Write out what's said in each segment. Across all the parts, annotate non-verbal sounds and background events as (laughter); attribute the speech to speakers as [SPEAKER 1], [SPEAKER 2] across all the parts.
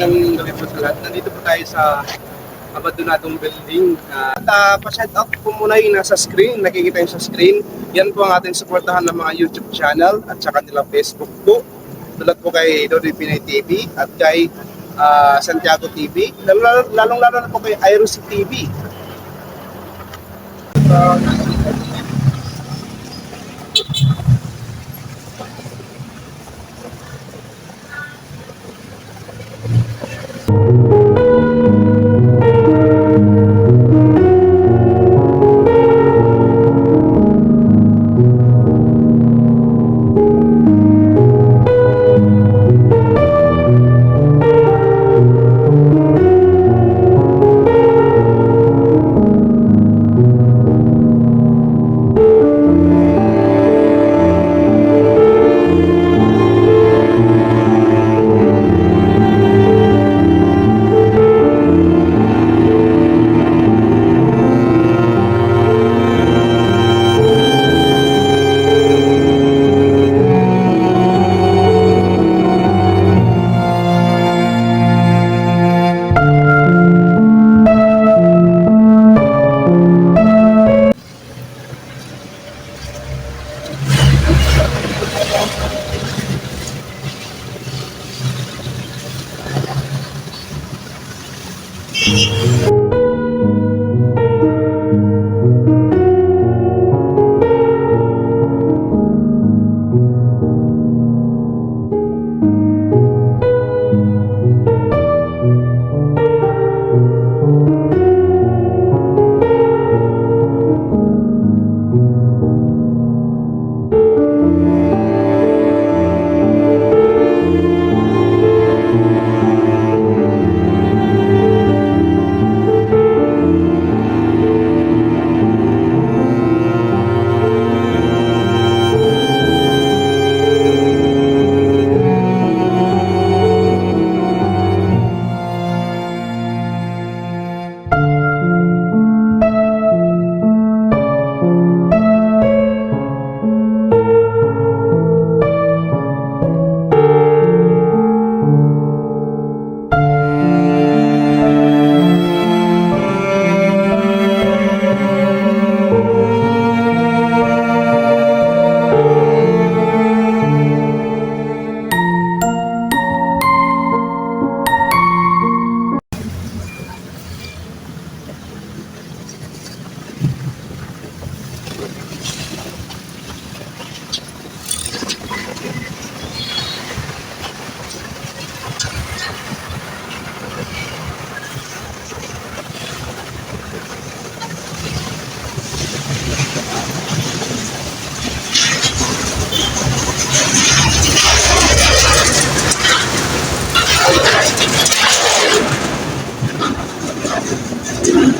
[SPEAKER 1] magandang gabi po sa lahat. Nandito po tayo sa Abandonadong Building. Uh, at uh, pa-shout out po muna yung nasa screen, nakikita yung sa screen. Yan po ang ating suportahan ng mga YouTube channel at saka nilang Facebook po. Tulad po kay Dodi Pinay TV at kay ah, Santiago TV. Lalo- Lalong-lalo na po kay Iros TV. Thank you. Thank you.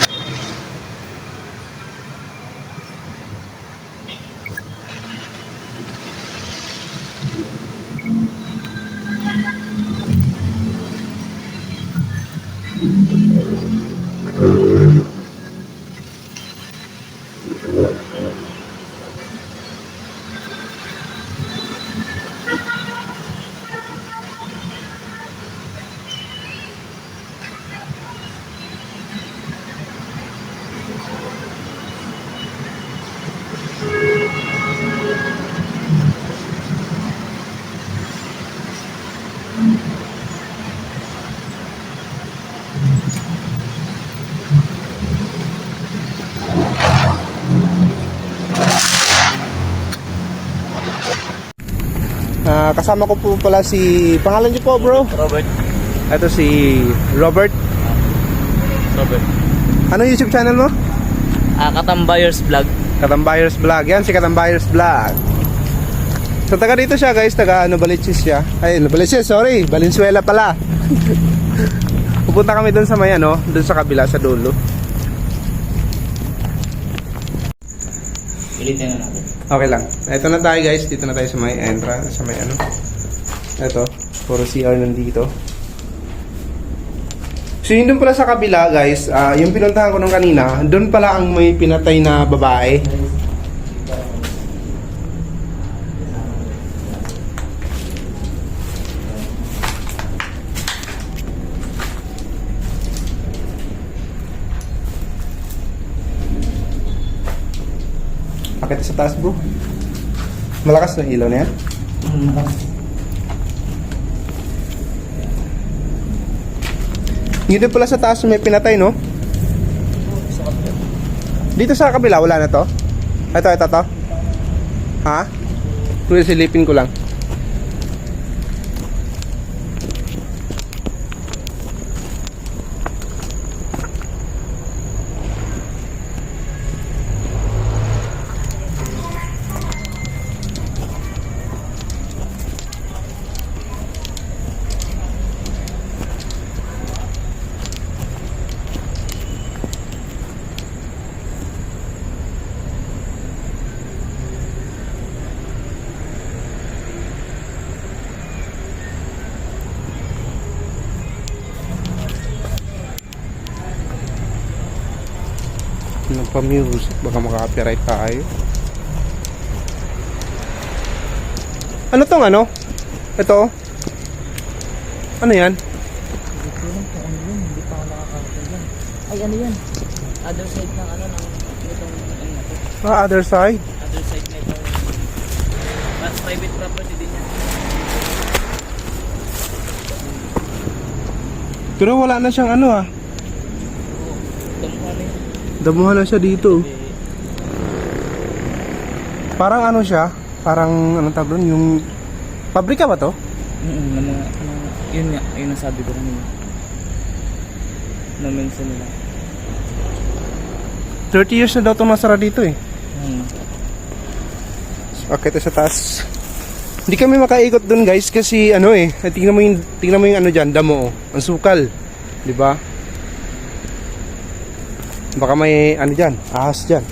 [SPEAKER 1] Ah, kasama ko po pala si... Pangalan niyo po bro?
[SPEAKER 2] Robert.
[SPEAKER 1] Ito si Robert.
[SPEAKER 2] Robert.
[SPEAKER 1] Ano YouTube channel mo?
[SPEAKER 2] Ah, Katambayers Vlog.
[SPEAKER 1] Katambayers Vlog. Yan, si Katambayers Vlog. So, taga dito siya guys. Taga ano, Baliches siya. Ay, Baliches, sorry. Valenzuela pala. (laughs) Pupunta kami doon sa may ano, doon sa kabila, sa dulo.
[SPEAKER 2] Pilitin na natin.
[SPEAKER 1] Okay lang. Ito na tayo guys. Dito na tayo sa may entrance, sa may ano. Ito, puro CR nandito. So yun doon pala sa kabila guys, ah, yung pinuntahan ko nung kanina, doon pala ang may pinatay na babae. Akit sa taas bro. Malakas na ilaw na yan. Yun din pala sa taas may pinatay, no? Dito sa kabila, wala na to? Ito, ito, to? Ha? Silipin ko lang. Pa music? Baka maka-copyright tayo. Ano tong ano? Ito? Ano yan?
[SPEAKER 2] Hindi pa ako nakakarating yan. Ay, ano yan? Other side ng ano, ng itong, ano na to.
[SPEAKER 1] Ah, other side.
[SPEAKER 2] Other side na itong, mas private property din yan.
[SPEAKER 1] Pero wala na siyang ano ah.
[SPEAKER 2] Oo. Itong ano yun.
[SPEAKER 1] Damuhan na siya dito.
[SPEAKER 2] Eh,
[SPEAKER 1] Parang ano siya? Parang anong tawag doon? Yung... Pabrika ba to?
[SPEAKER 2] mm, mga, ano, yun nga, yun ang sabi ko kanina. Na-mention nila.
[SPEAKER 1] 30 years na daw itong nasara dito eh.
[SPEAKER 2] Hmm.
[SPEAKER 1] Okay, ito sa taas. Hindi kami makaikot dun guys kasi ano eh, tingnan mo yung tingnan mo yung ano diyan, damo oh. Ang sukal, 'di ba? Baka may ano diyan, ahas diyan.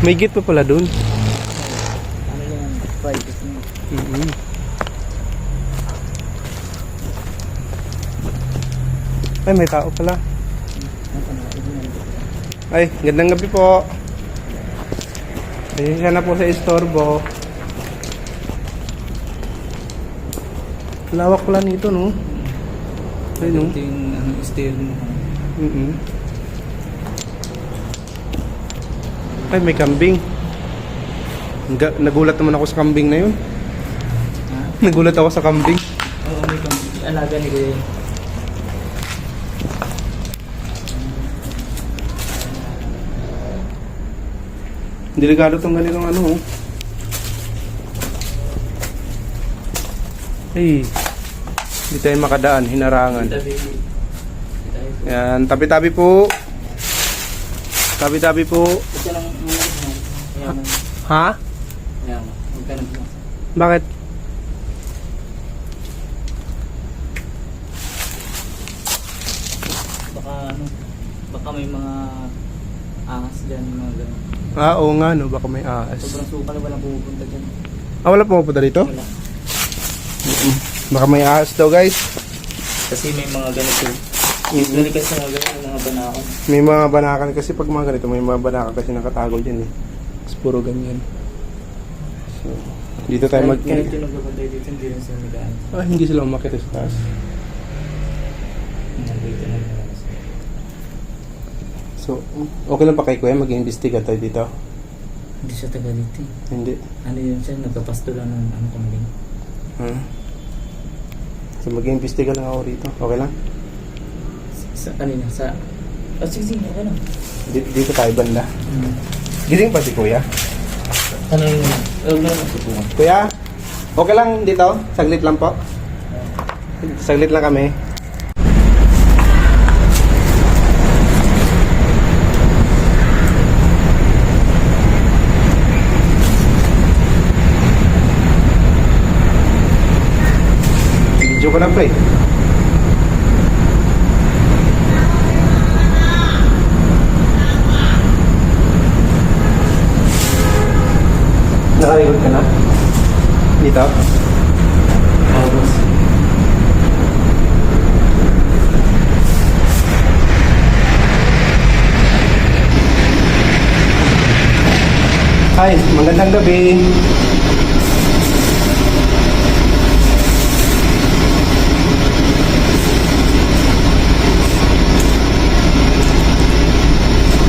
[SPEAKER 1] May gate pa pala dun.
[SPEAKER 2] Ano yan? Private na.
[SPEAKER 1] mm Ay, may tao pala. Ay, gandang gabi po. Pasensya na po sa istorbo. Lawak pala nito, no? Ay, no?
[SPEAKER 2] Ito yung ano, steering mo.
[SPEAKER 1] mm Ay, may kambing. Nagulat naman ako sa kambing na yun.
[SPEAKER 2] Ha?
[SPEAKER 1] Nagulat ako sa kambing.
[SPEAKER 2] Oo, may kang alaga ni Kuya. yun.
[SPEAKER 1] Delikado tong ganitong ano, oh. Hey, hindi tayo makadaan, hinarangan. Yan, tabi-tabi po. Tabi-tabi po. Ha? Bakit?
[SPEAKER 2] Baka ano, baka may mga ahas diyan, mga ganun.
[SPEAKER 1] Ah, oo nga no, baka may ahas.
[SPEAKER 2] Sobrang suka na walang pupunta diyan.
[SPEAKER 1] Ah, wala pupunta dito?
[SPEAKER 2] Wala.
[SPEAKER 1] Baka may ahas daw, guys.
[SPEAKER 2] Kasi may mga ganito. Usually kasi mga ganito, mga banakon.
[SPEAKER 1] May mga banakan kasi pag mga ganito, may mga banakan kasi nakatago dyan eh. Tapos puro ganyan. So, dito tayo mag...
[SPEAKER 2] Kahit yung nagbabantay dito, hindi rin sila nagaan.
[SPEAKER 1] Ah, hindi sila umakit sa taas.
[SPEAKER 2] Nandito na nila.
[SPEAKER 1] So, okay lang pa kay Kuya, mag-iimbestiga tayo dito?
[SPEAKER 2] Hindi siya taga dito eh.
[SPEAKER 1] Hindi.
[SPEAKER 2] Ano yun siya, nagpapasto lang ng ano kambing.
[SPEAKER 1] Hmm. So, mag-iimbestiga lang ako rito. Okay lang?
[SPEAKER 2] Sa kanina, sa... Oh, sige, sige, lang.
[SPEAKER 1] Dito, dito tayo banda.
[SPEAKER 2] Hmm.
[SPEAKER 1] Gising pa si Kuya.
[SPEAKER 2] Ano na lang subukan.
[SPEAKER 1] Kuya, okay lang dito? Saglit lang po. Saglit lang kami. Ko na pre. Nakarecord ka na? Dito?
[SPEAKER 2] Boss.
[SPEAKER 1] Hi, magandang gabi.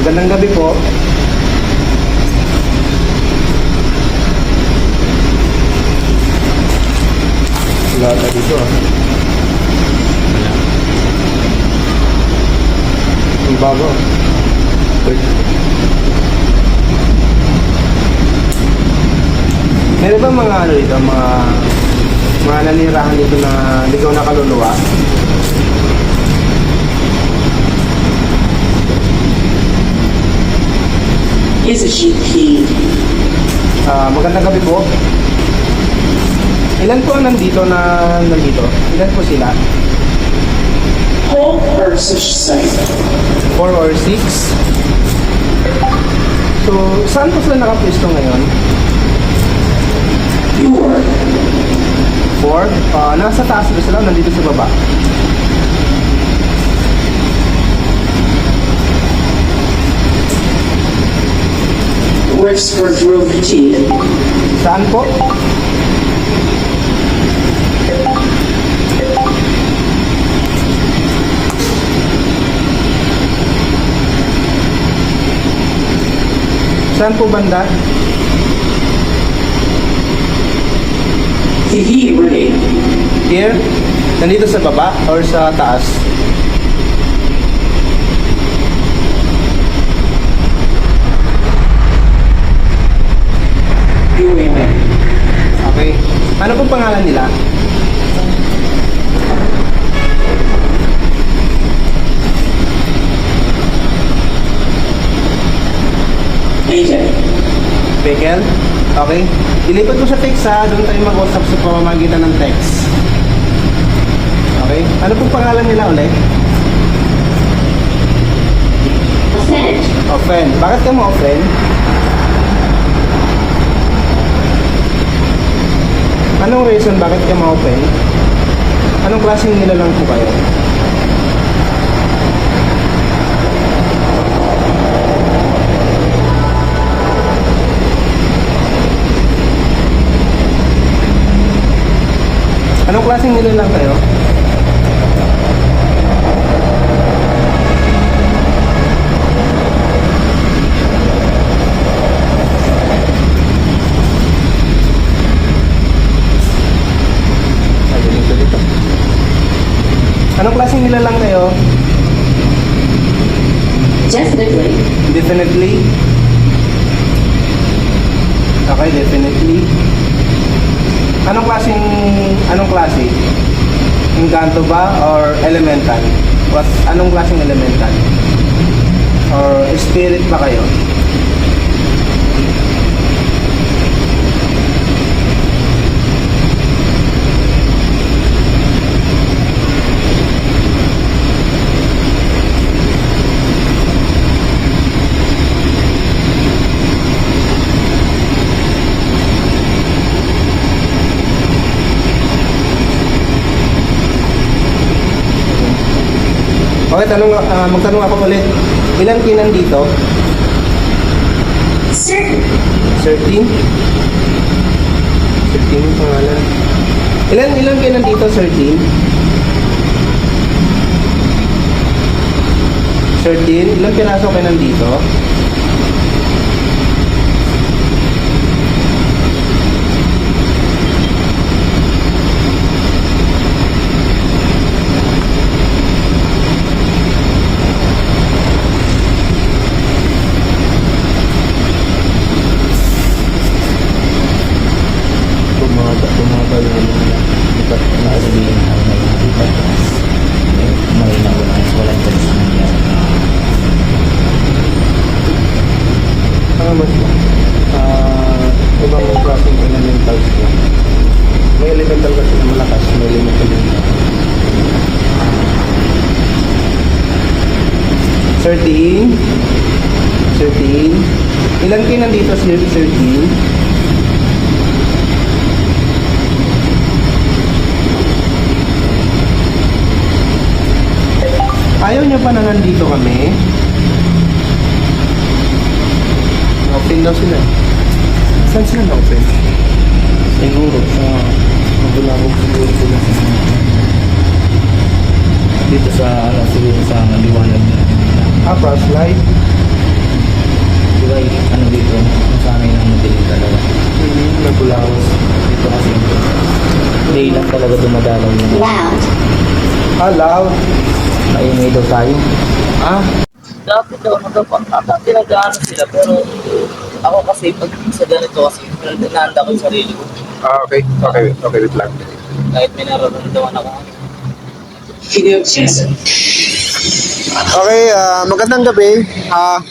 [SPEAKER 1] Magandang gabi po. Wala na dito ah. Ang bago. Wait. Meron ba mga ano dito, mga mga nanirahan dito na ligaw na kaluluwa?
[SPEAKER 3] Is a sheep key?
[SPEAKER 1] Ah, magandang gabi po. Ilan po ang nandito na nandito? Ilan po sila?
[SPEAKER 3] Purse of sight.
[SPEAKER 1] Four or six? So, saan po sila nakapwesto ngayon?
[SPEAKER 3] Your
[SPEAKER 1] Four? Ah, nasa taas ba sila nandito sa baba?
[SPEAKER 3] Wexford Grove Tea.
[SPEAKER 1] Saan po? Saan po banda?
[SPEAKER 3] He Ray.
[SPEAKER 1] Here? Nandito sa baba or sa taas?
[SPEAKER 3] Women.
[SPEAKER 1] Okay. Ano pong pangalan nila?
[SPEAKER 3] Aiden.
[SPEAKER 1] Bekel? Okay. Ilipat ko sa text ha. Doon tayo mag-usap sa pamamagitan ng text. Okay. Ano pong pangalan nila ulit?
[SPEAKER 3] Offend.
[SPEAKER 1] Offend. Bakit ka mo offend? Anong reason bakit ka ma-offend? Anong klaseng nilalang po kayo? Anong klaseng nilalang kayo? Anong klaseng nilalang kayo?
[SPEAKER 3] Definitely.
[SPEAKER 1] Definitely. Okay, definitely. Anong klaseng, anong klase? Encanto ba or elemental? What, anong klaseng elemental? Or spirit ba kayo? Okay, tanong, ah, magtanong ako ulit. Ilan kayo nandito?
[SPEAKER 3] Sir.
[SPEAKER 1] 13? 13 yung pangalan. Ilan, ilan kayo nandito, 13? 13? Ilang piraso kayo nandito? 13. 13. Ilang K nandito sa 13? Ayaw niya pa na nandito kami. Open daw sila. Saan sila na-open?
[SPEAKER 2] Siguro sa Mabulabog siguro sila. Dito sa, ano, siguro sa liwanag na.
[SPEAKER 1] Ah, past light.
[SPEAKER 2] di ba yung ano dito nasanay ng madilim talaga
[SPEAKER 1] Mm-hmm. Nagulawos.
[SPEAKER 2] dito kasi day lang talaga dumadalaw yung
[SPEAKER 3] Loud.
[SPEAKER 1] Ah, loud.
[SPEAKER 2] maingay daw tayo
[SPEAKER 1] Ah,
[SPEAKER 2] dati daw nagpapantata tinagaan sila pero ako kasi pag sa ganito kasi nanda ko yung sarili ko
[SPEAKER 1] ah okay. Okay, okay, wait lang.
[SPEAKER 2] kahit may nararamdaman ako
[SPEAKER 3] Yes.
[SPEAKER 1] Okay, ah, magandang gabi. Ah,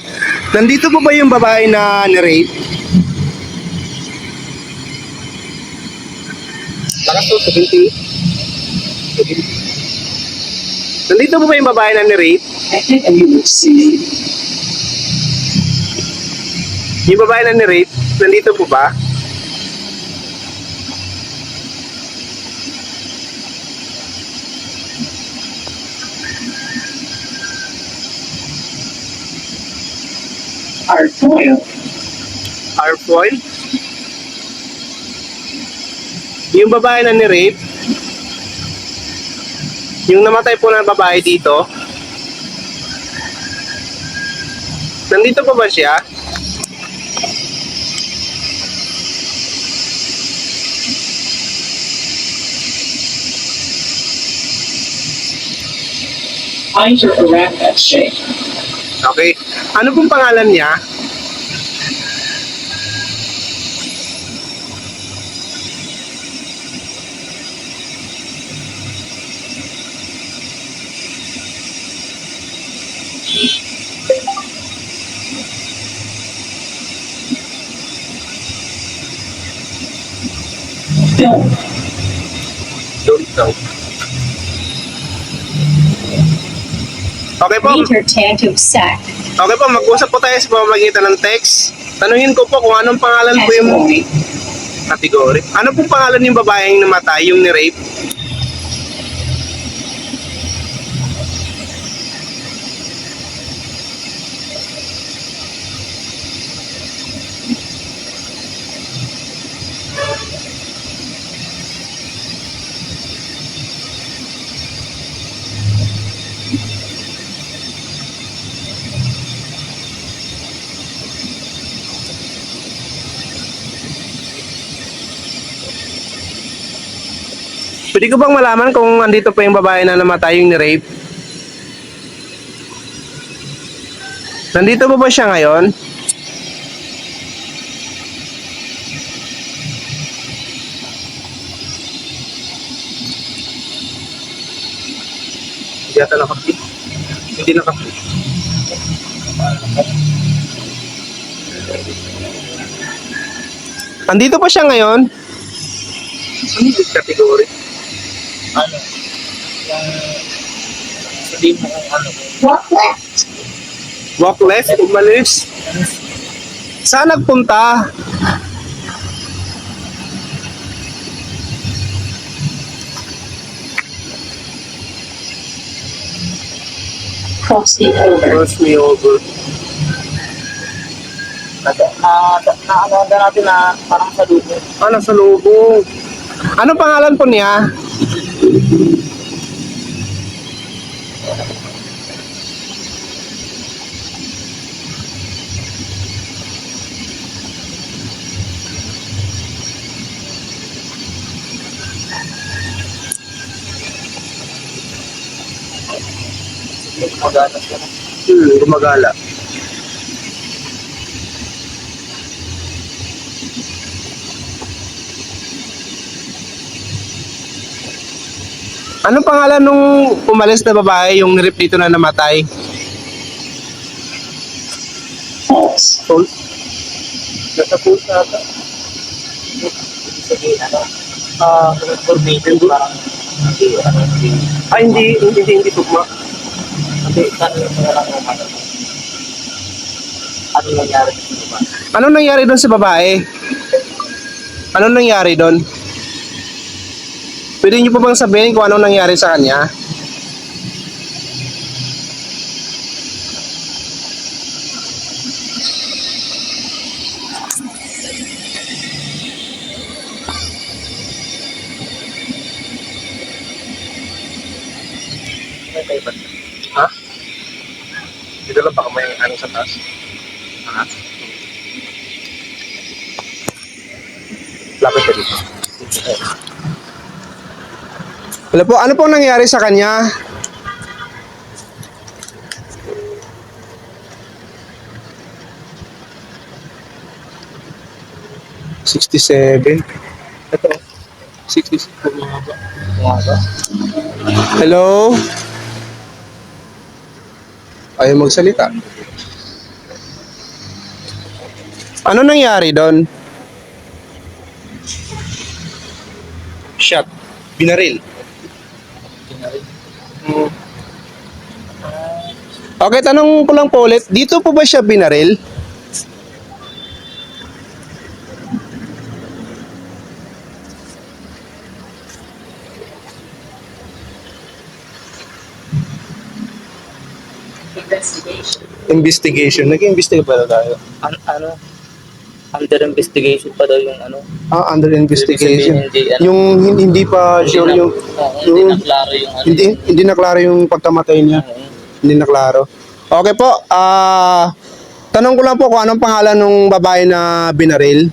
[SPEAKER 1] nandito po ba yung babae na ni-rape? Lakas to, 70. 70. Nandito po ba yung babae na ni-rape? Yung babae na ni-rape, nandito po ba?
[SPEAKER 3] Our foil.
[SPEAKER 1] Our foil? Yung babae na ni-rape? Yung namatay po na babae dito? Nandito pa ba siya?
[SPEAKER 3] Find around that shape.
[SPEAKER 1] Okay. Ano pong pangalan niya? Okay po.
[SPEAKER 4] Her tattoo sack.
[SPEAKER 1] Okay po, mag-usap po tayo sa pamamagitan ng text. Tanungin ko po kung anong pangalan po yung
[SPEAKER 3] category.
[SPEAKER 1] Ano pong pangalan yung babaeng namatay, yung ni-rape? Pwede ko bang malaman kung andito pa yung babae na namatay yung ni-rape? Nandito pa ba siya ngayon? Hindi ata nakapit. Hindi nakapit. Andito pa siya ngayon? Ano yung category?
[SPEAKER 2] Ano yung sabihin mo kung ano
[SPEAKER 3] Walk left.
[SPEAKER 1] Walk left, umalis. Saan nagpunta?
[SPEAKER 3] Cross it over.
[SPEAKER 1] Cross me over.
[SPEAKER 2] Na, na, na, ano natin na parang sa lupo.
[SPEAKER 1] Ah, nasa lubong. Ano pangalan po niya?
[SPEAKER 2] Magatas ka na.
[SPEAKER 1] Hmm, gumagala. Anong pangalan nung umalis na babae yung nirip dito na namatay? Sol? Nasa post na ata.
[SPEAKER 2] Sabihin, ah, information hindi, ano, hindi,
[SPEAKER 1] hindi, hindi, tugma.
[SPEAKER 2] hindi, ano. Nangyari?
[SPEAKER 1] Anong nangyari doon sa babae? Anong nangyari doon? Pwede niyo po bang sabihin kung anong nangyari sa kanya?
[SPEAKER 2] May kay ba?
[SPEAKER 1] Ha? Dito lang baka may ano sa taas.
[SPEAKER 2] Ha?
[SPEAKER 1] Lapit ka dito. Wala po, ano pong nangyari sa kanya? Sixty-seven. Ito.
[SPEAKER 2] Umaga?
[SPEAKER 1] Hello? Ayaw magsalita. Ano nangyari doon? Shot. Binaril. Okay, tanong ko lang po ulit. Dito po ba siya binaril?
[SPEAKER 3] Investigation.
[SPEAKER 1] Investigation. Nag-investigate pa daw tayo.
[SPEAKER 2] An ano? Under investigation pa daw yung ano.
[SPEAKER 1] Ah, under investigation.
[SPEAKER 2] Hindi, ano,
[SPEAKER 1] Yung hin- hindi pa sure
[SPEAKER 2] na-
[SPEAKER 1] yung...
[SPEAKER 2] Oo, hindi
[SPEAKER 1] yung-
[SPEAKER 2] na klaro yung ano.
[SPEAKER 1] Hindi, hindi na klaro yung pagkamatay niya.
[SPEAKER 2] Oo.
[SPEAKER 1] Hindi na klaro. Okay po, ah... tanong ko lang po kung anong pangalan ng babae na binaril.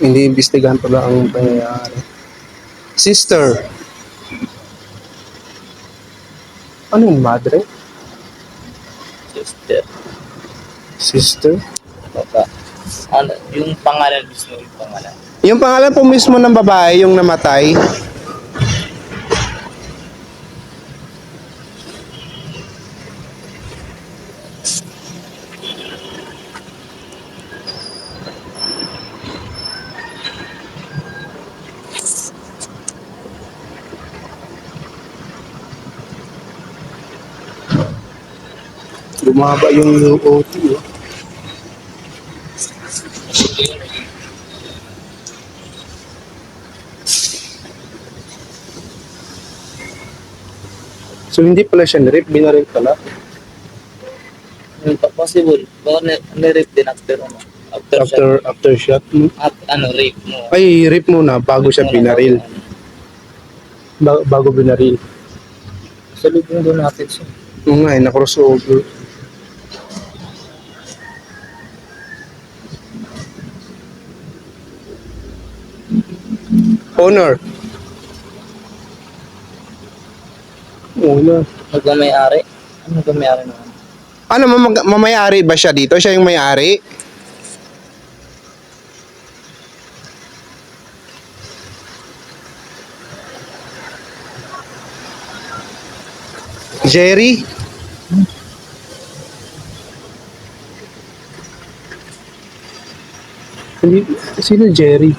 [SPEAKER 1] Hindi imbestigahan pala ang pangyayari. Sister. Ano yung madre?
[SPEAKER 2] Sister.
[SPEAKER 1] Sister?
[SPEAKER 2] Baka. Ano, yung pangalan mismo yung pangalan.
[SPEAKER 1] Yung pangalan po mismo ng babae, yung namatay. Bumaba yung OT. Oh. So hindi pala siya nirip, binaril pala.
[SPEAKER 2] Pa- possible. Baka ni- ni-rape din after ano. After,
[SPEAKER 1] After
[SPEAKER 2] shot.
[SPEAKER 1] after shot. no?
[SPEAKER 2] At ano, rape mo.
[SPEAKER 1] Ay, rip muna bago siya
[SPEAKER 2] mo
[SPEAKER 1] binaril.
[SPEAKER 2] bago.
[SPEAKER 1] Ba- bago binaril.
[SPEAKER 2] Sa lubong doon natin siya.
[SPEAKER 1] Oo nga, eh, na-crossover. Honor. Honor.
[SPEAKER 2] Magmamayari. Ano magmamayari naman?
[SPEAKER 1] Ano, mamag- mamayari ba siya dito? Siya yung may-ari? Jerry? Hindi, sino Jerry?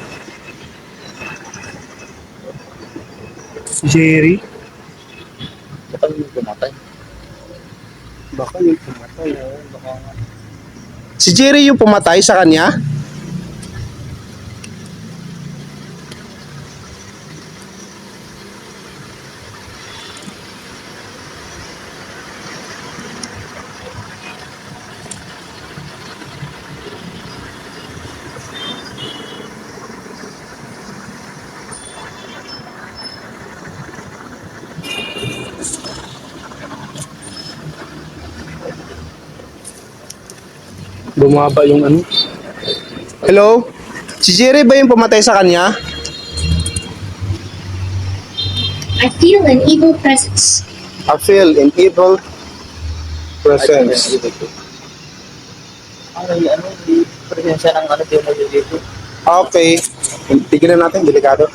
[SPEAKER 1] Jerry?
[SPEAKER 2] Baka yung pumatay.
[SPEAKER 1] Baka yung pumatay.
[SPEAKER 2] Oo, baka nga.
[SPEAKER 1] Si Jerry yung pumatay sa kanya? Bumaba yung ano. Hello? Si Jerry ba yung pumatay sa kanya?
[SPEAKER 4] I feel an evil presence.
[SPEAKER 1] I feel an evil presence.
[SPEAKER 2] Ano yung ano, yung presensya ng ano, dito.
[SPEAKER 1] Okay. Tignan natin, delikado.